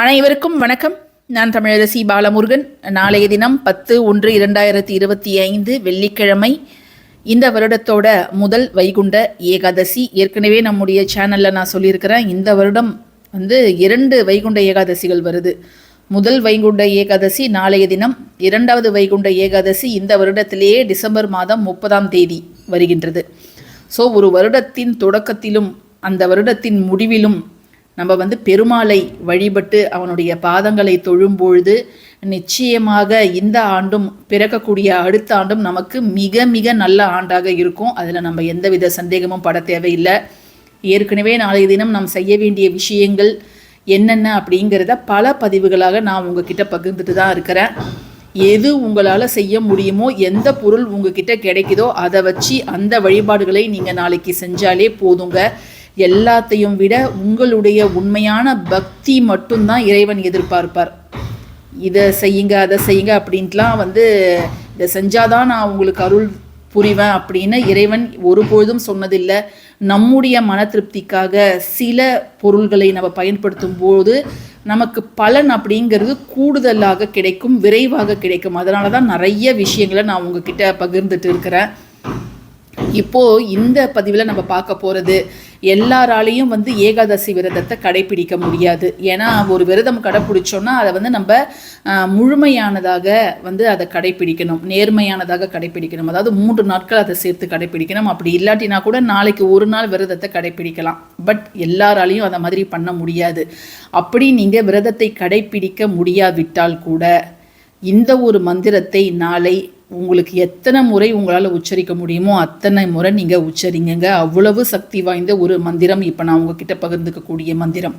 அனைவருக்கும் வணக்கம். நான் தமிழரசி பாலமுருகன். நாளைய தினம் பத்து ஒன்று இரண்டாயிரத்தி இருபத்தி ஐந்து வெள்ளிக்கிழமை. இந்த வருடத்தோட முதல் வைகுண்ட ஏகாதசி. ஏற்கனவே நம்முடைய சேனலில் நான் சொல்லியிருக்கிறேன். இந்த வருடம் வந்து இரண்டு வைகுண்ட ஏகாதசிகள் வருது. முதல் வைகுண்ட ஏகாதசி நாளைய தினம். இரண்டாவது வைகுண்ட ஏகாதசி இந்த வருடத்திலேயே டிசம்பர் மாதம் முப்பதாம் தேதி வருகின்றது. ஸோ ஒரு வருடத்தின் தொடக்கத்திலும் அந்த வருடத்தின் முடிவிலும் நம்ம வந்து பெருமாளை வழிபட்டு அவனுடைய பாதங்களை தொழும்பொழுது நிச்சயமாக இந்த ஆண்டும் பிறக்கக்கூடிய அடுத்த ஆண்டும் நமக்கு மிக மிக நல்ல ஆண்டாக இருக்கும். அதில் நம்ம எந்தவித சந்தேகமும் பட தேவையில்லை. ஏற்கனவே நாளைய தினம் நாம் செய்ய வேண்டிய விஷயங்கள் என்னென்ன அப்படிங்கிறத பல பதிவுகளாக நான் உங்ககிட்ட பகிர்ந்துட்டு தான் இருக்கிறேன். எது உங்களால் செய்ய முடியுமோ எந்த பொருள் உங்ககிட்ட கிடைக்குதோ அதை வச்சு அந்த வழிபாடுகளை நீங்கள் நாளைக்கு செஞ்சாலே போதுங்க. எல்லாத்தையும் விட உங்களுடைய உண்மையான பக்தி மட்டும்தான் இறைவன் எதிர்பார்ப்பார். இதை செய்யுங்க அதை செய்யுங்க அப்படின்ட்டுலாம் வந்து இதை செஞ்சாதான் நான் உங்களுக்கு அருள் புரிவேன் அப்படின்னு இறைவன் ஒருபொழுதும் சொன்னதில்லை. நம்முடைய மன திருப்திக்காக சில பொருள்களை நம்ம பயன்படுத்தும் போது நமக்கு பலன் அப்படிங்கிறது கூடுதலாக கிடைக்கும் விரைவாக கிடைக்கும். அதனால தான் நிறைய விஷயங்களை நான் உங்ககிட்ட பகிர்ந்துட்டு இருக்கிறேன். இப்போ இந்த பதிவில் நம்ம பார்க்க போகிறது எல்லாராலையும் வந்து ஏகாதசி விரதத்தை கடைபிடிக்க முடியாது. ஏன்னா ஒரு விரதம் கடைப்பிடிச்சோன்னா அதை வந்து நம்ம முழுமையானதாக வந்து அதை கடைபிடிக்கணும். நேர்மையானதாக கடைபிடிக்கணும். அதாவது மூன்று நாட்கள் அதை சேர்த்து கடைபிடிக்கணும். அப்படி இல்லாட்டினா கூட நாளைக்கு ஒரு நாள் விரதத்தை கடைபிடிக்கலாம். பட் எல்லாராலையும் அதை மாதிரி பண்ண முடியாது. அப்படி நீங்கள் விரதத்தை கடைபிடிக்க முடியாவிட்டால் கூட இந்த ஒரு மந்திரத்தை நாளை உங்களுக்கு எத்தனை முறை உங்களால் உச்சரிக்க முடியுமோ அத்தனை முறை நீங்கள் உச்சரிங்கங்க. அவ்வளவு சக்தி வாய்ந்த ஒரு மந்திரம் இப்போ நான் உங்ககிட்ட பகிர்ந்துக்கக்கூடிய மந்திரம்.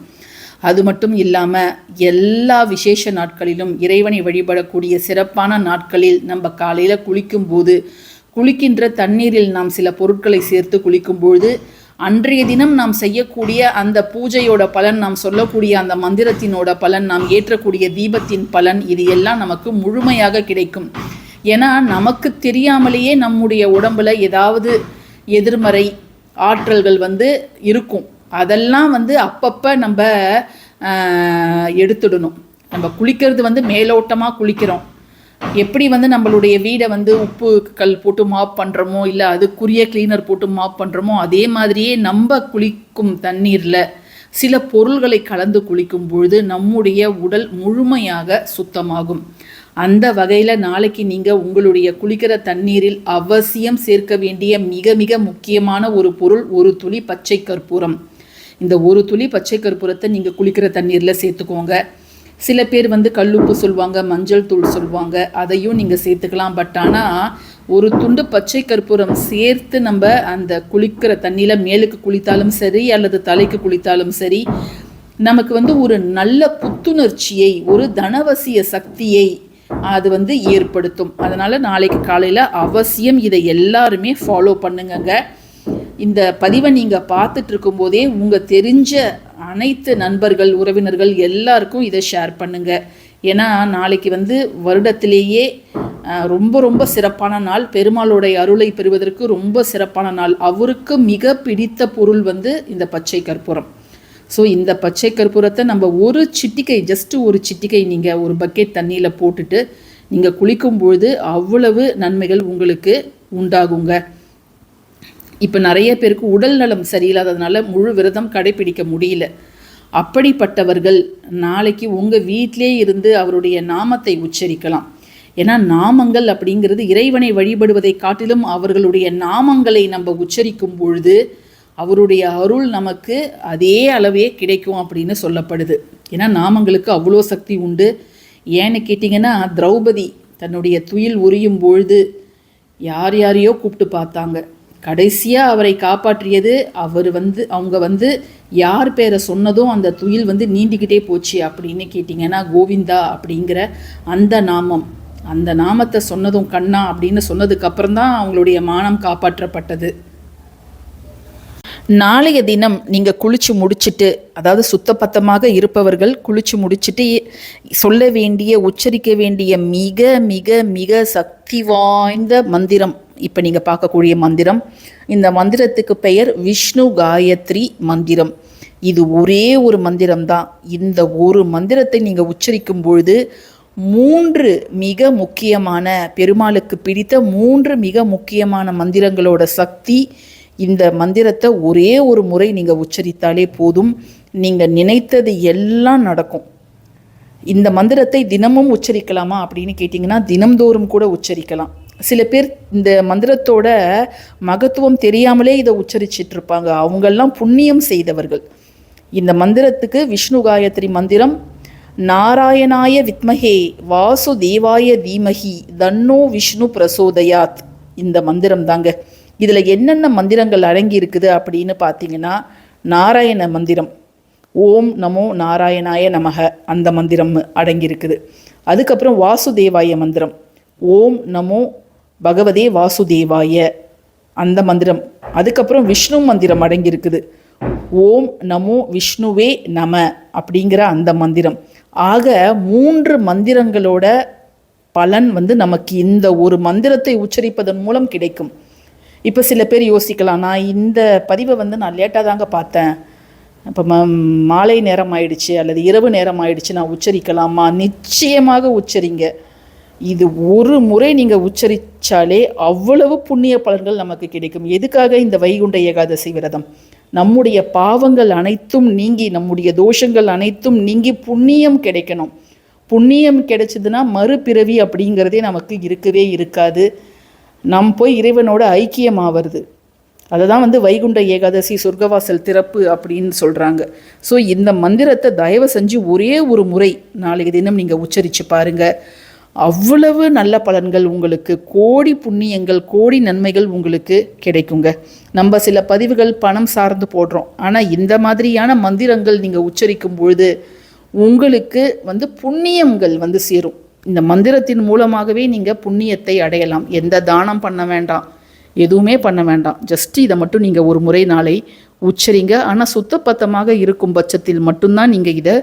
அது மட்டும் இல்லாமல் எல்லா விசேஷ நாட்களிலும் இறைவனை வழிபடக்கூடிய சிறப்பான நாட்களில் நம்ம காலையில் குளிக்கும்போது குளிக்கின்ற தண்ணீரில் நாம் சில பொருட்களை சேர்த்து குளிக்கும்பொழுது அன்றைய தினம் நாம் செய்யக்கூடிய அந்த பூஜையோட பலன் நாம் சொல்லக்கூடிய அந்த மந்திரத்தினோட பலன் நாம் ஏற்றக்கூடிய தீபத்தின் பலன் இது எல்லாம் நமக்கு முழுமையாக கிடைக்கும். ஏன்னா நமக்கு தெரியாமலேயே நம்முடைய உடம்புல ஏதாவது எதிர்மறை ஆற்றல்கள் வந்து இருக்கும். அதெல்லாம் வந்து அப்பப்போ நம்ம எடுத்துடணும். நம்ம குளிக்கிறது வந்து மேலோட்டமாக குளிக்கிறோம். எப்படி வந்து நம்மளுடைய வீடை வந்து உப்பு கல் போட்டு மாப் பண்ணுறோமோ இல்லை அதுக்குரிய கிளீனர் போட்டு மாப் பண்ணுறோமோ அதே மாதிரியே நம்ம குளிக்கும் தண்ணீரில் சில பொருள்களை கலந்து குளிக்கும் பொழுது நம்முடைய உடல் முழுமையாக சுத்தமாகும். அந்த வகையில் நாளைக்கு நீங்கள் உங்களுடைய குளிக்கிற தண்ணீரில் அவசியம் சேர்க்க வேண்டிய மிக மிக முக்கியமான ஒரு பொருள் ஒரு துளி பச்சை கற்பூரம். இந்த ஒரு துளி பச்சை கற்பூரத்தை நீங்கள் குளிக்கிற தண்ணீரில் சேர்த்துக்கோங்க. சில பேர் வந்து கல்லுப்பு சொல்லுவாங்க மஞ்சள் தூள் சொல்லுவாங்க அதையும் நீங்கள் சேர்த்துக்கலாம். பட் ஆனால் ஒரு துண்டு பச்சை கற்பூரம் சேர்த்து நம்ம அந்த குளிக்கிற தண்ணியில் மேலுக்கு குளித்தாலும் சரி அல்லது தலைக்கு குளித்தாலும் சரி நமக்கு வந்து ஒரு நல்ல புத்துணர்ச்சியை ஒரு தனவசிய சக்தியை அது வந்து ஏற்படுத்தும். அதனால் நாளைக்கு காலையில் அவசியம் இதை எல்லாருமே ஃபாலோ பண்ணுங்கங்க. இந்த பதிவை நீங்கள் பார்த்துட்டு இருக்கும்போதே உங்கள் தெரிஞ்ச அனைத்து நண்பர்கள் உறவினர்கள் எல்லாருக்கும் இதை ஷேர் பண்ணுங்க. ஏன்னா நாளைக்கு வந்து வருடத்திலேயே ரொம்ப ரொம்ப சிறப்பான நாள். பெருமாளுடைய அருளை பெறுவதற்கு ரொம்ப சிறப்பான நாள். அவருக்கு மிக பிடித்த பொருள் வந்து இந்த பச்சை கற்பூரம். ஸோ இந்த பச்சை கற்பூரத்தை நம்ம ஒரு சிட்டிக்கை ஜஸ்ட் ஒரு சிட்டிக்கை நீங்கள் ஒரு பக்கெட் தண்ணியில் போட்டுட்டு நீங்கள் குளிக்கும் பொழுது அவ்வளவு நன்மைகள் உங்களுக்கு உண்டாகுங்க. இப்போ நிறைய பேருக்கு உடல் நலம் சரியில்லாததுனால முழு விரதம் கடைபிடிக்க முடியல. அப்படிப்பட்டவர்கள் நாளைக்கு உங்கள் வீட்டிலே இருந்து அவருடைய நாமத்தை உச்சரிக்கலாம். ஏன்னா நாமங்கள் அப்படிங்கிறது இறைவனை வழிபடுவதை காட்டிலும் அவர்களுடைய நாமங்களை நம்ம உச்சரிக்கும் பொழுது அவருடைய அருள் நமக்கு அதே அளவே கிடைக்கும் அப்படின்னு சொல்லப்படுது. ஏன்னா நாமங்களுக்கு அவ்வளோ சக்தி உண்டு. ஏன்னு கேட்டிங்கன்னா திரௌபதி தன்னுடைய துயில் உரியும் பொழுது யார் யாரையோ கூப்பிட்டு பார்த்தாங்க. கடைசியாக அவரை காப்பாற்றியது அவர் வந்து அவங்க வந்து யார் பேரை சொன்னதும் அந்த துயில் வந்து நீண்டிக்கிட்டே போச்சு அப்படின்னு கேட்டிங்கன்னா கோவிந்தா அப்படிங்கிற அந்த நாமம். அந்த நாமத்தை சொன்னதும் கண்ணா அப்படின்னு சொன்னதுக்கப்புறம் தான் அவங்களுடைய மானம் காப்பாற்றப்பட்டது. நாளைய தினம் நீங்கள் குளிச்சு முடிச்சுட்டு அதாவது சுத்தபத்தமாக இருப்பவர்கள் குளிச்சு முடிச்சுட்டு சொல்ல வேண்டிய உச்சரிக்க வேண்டிய மிக மிக மிக சக்தி வாய்ந்த மந்திரம் இப்போ நீங்கள் பார்க்கக்கூடிய மந்திரம் இந்த மந்திரத்துக்கு பெயர் விஷ்ணு காயத்ரி மந்திரம். இது ஒரே ஒரு மந்திரம்தான். இந்த ஒரு மந்திரத்தை நீங்கள் உச்சரிக்கும் பொழுது மூன்று மிக முக்கியமான பெருமாளுக்கு பிடித்த மூன்று மிக முக்கியமான மந்திரங்களோட சக்தி இந்த மந்திரத்தை ஒரே ஒரு முறை நீங்கள் உச்சரித்தாலே போதும். நீங்கள் நினைத்தது எல்லாம் நடக்கும். இந்த மந்திரத்தை தினமும் உச்சரிக்கலாமா அப்படின்னு கேட்டிங்கன்னா தினம்தோறும் கூட உச்சரிக்கலாம். சில பேர் இந்த மந்திரத்தோட மகத்துவம் தெரியாமலே இதை உச்சரிச்சிட்டு இருப்பாங்க அவங்கெல்லாம் புண்ணியம் செய்தவர்கள். இந்த மந்திரத்துக்கு விஷ்ணு காயத்ரி மந்திரம் நாராயணாய வித்மஹே வாசுதேவாய தீமஹி தன்னோ விஷ்ணு பிரசோதயாத். இந்த மந்திரம் தாங்க இதில் என்னென்ன மந்திரங்கள் அடங்கி இருக்குது அப்படின்னு பார்த்தீங்கன்னா நாராயண மந்திரம். ஓம் நமோ நாராயணாய நமக அந்த மந்திரம் அடங்கியிருக்குது. அதுக்கப்புறம் வாசுதேவாய மந்திரம். ஓம் நமோ பகவதே வாசுதேவாய அந்த மந்திரம். அதுக்கப்புறம் விஷ்ணு மந்திரம் அடங்கியிருக்குது. ஓம் நமோ விஷ்ணுவே நம அப்படிங்கிற அந்த மந்திரம். ஆக மூன்று மந்திரங்களோட பலன் வந்து நமக்கு இந்த ஒரு மந்திரத்தை உச்சரிப்பதன் மூலம் கிடைக்கும். இப்போ சில பேர் யோசிக்கலாம் நான் இந்த பதிவை வந்து நான் லேட்டாக தாங்க பார்த்தேன். இப்போ ம மாலை நேரம் ஆயிடுச்சு அல்லது இரவு நேரம் ஆயிடுச்சு நான் உச்சரிக்கலாமா? நிச்சயமாக உச்சரிங்க. இது ஒரு முறை நீங்கள் உச்சரித்தாலே அவ்வளவு புண்ணிய பலன்கள் நமக்கு கிடைக்கும். எதுக்காக இந்த வைகுண்ட ஏகாதசி விரதம்? நம்முடைய பாவங்கள் அனைத்தும் நீங்கி நம்முடைய தோஷங்கள் அனைத்தும் நீங்கி புண்ணியம் கிடைக்கணும். புண்ணியம் கிடைச்சதுன்னா மறுபிறவி அப்படிங்கிறதே நமக்கு இருக்கவே இருக்காது. நம் போய் இறைவனோட ஐக்கியமாவது அதை தான் வந்து வைகுண்ட ஏகாதசி சொர்க்கவாசல் திறப்பு அப்படின்னு சொல்கிறாங்க ஸோ இந்த மந்திரத்தை தயவு செஞ்சு ஒரே ஒரு முறை நாளைக்கு தினம் நீங்கள் உச்சரித்து பாருங்கள் அவ்வளவு நல்ல பலன்கள் உங்களுக்கு கோடி புண்ணியங்கள் கோடி நன்மைகள் உங்களுக்கு கிடைக்குங்க. நம்ம சில பதிவுகள் பணம் சார்ந்து போடுறோம். ஆனால் இந்த மாதிரியான மந்திரங்கள் நீங்கள் உச்சரிக்கும் பொழுது உங்களுக்கு வந்து புண்ணியங்கள் வந்து சேரும். இந்த மந்திரத்தின் மூலமாகவே நீங்கள் புண்ணியத்தை அடையலாம். எந்த தானம் பண்ண வேண்டாம். எதுவுமே பண்ண வேண்டாம். ஜஸ்ட் இதை மட்டும் நீங்கள் ஒரு முறை நாளை உச்சரிங்க. ஆனால் சுத்தப்பத்தமாக இருக்கும் பட்சத்தில் மட்டும்தான் நீங்கள் இதை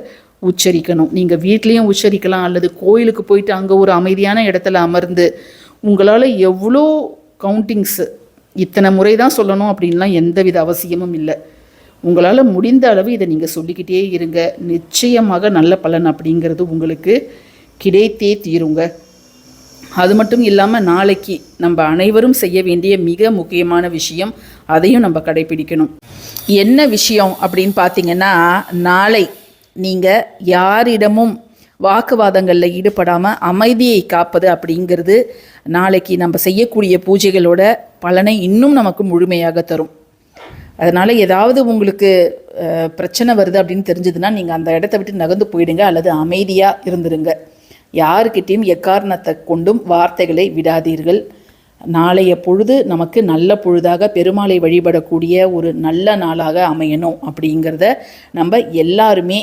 உச்சரிக்கணும். நீங்கள் வீட்லேயும் உச்சரிக்கலாம். அல்லது கோயிலுக்கு போயிட்டு அங்கே ஒரு அமைதியான இடத்துல அமர்ந்து உங்களால் எவ்வளோ கவுண்டிங்ஸு இத்தனை முறை தான் சொல்லணும் அப்படின்லாம் எந்தவித அவசியமும் இல்லை. உங்களால் முடிந்த அளவு இதை நீங்கள் சொல்லிக்கிட்டே இருங்க. நிச்சயமாக நல்ல பலன் அப்படிங்கிறது உங்களுக்கு கிடைத்தே தீருங்க. அது மட்டும் இல்லாமல் நாளைக்கு நம்ம அனைவரும் செய்ய வேண்டிய மிக முக்கியமான விஷயம் அதையும் நம்ம கடைபிடிக்கணும். என்ன விஷயம் அப்படின்னு பார்த்தீங்கன்னா நாளை நீங்கள் யாரிடமும் வாக்குவாதங்களில் ஈடுபடாமல் அமைதியை காப்பது அப்படிங்கிறது நாளைக்கு நம்ம செய்யக்கூடிய பூஜைகளோட பலனை இன்னும் நமக்கு முழுமையாக தரும். அதனால் ஏதாவது உங்களுக்கு பிரச்சனை வருது அப்படின்னு தெரிஞ்சதுன்னா நீங்கள் அந்த இடத்த விட்டு நகர்ந்து போயிடுங்க அல்லது அமைதியாக இருந்துருங்க. யாருக்கிட்டேயும் எக்காரணத்தை கொண்டும் வார்த்தைகளை விடாதீர்கள். நாளைய பொழுது நமக்கு நல்ல பொழுதாக பெருமாளை வழிபடக்கூடிய ஒரு நல்ல நாளாக அமையணும் அப்படிங்கிறத நம்ம எல்லாருமே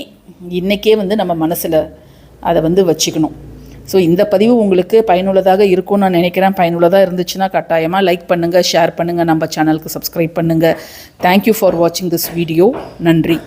இன்றைக்கே வந்து நம்ம மனசில் அதை வந்து வச்சுக்கணும். ஸோ இந்த பதிவு உங்களுக்கு பயனுள்ளதாக இருக்கும்னு நான் நினைக்கிறேன். பயனுள்ளதாக இருந்துச்சுன்னா கட்டாயமாக லைக் பண்ணுங்கள் ஷேர் பண்ணுங்கள் நம்ம சேனலுக்கு சப்ஸ்கிரைப் பண்ணுங்கள் தேங்க்யூ ஃபார் வாட்சிங் திஸ் வீடியோ நன்றி.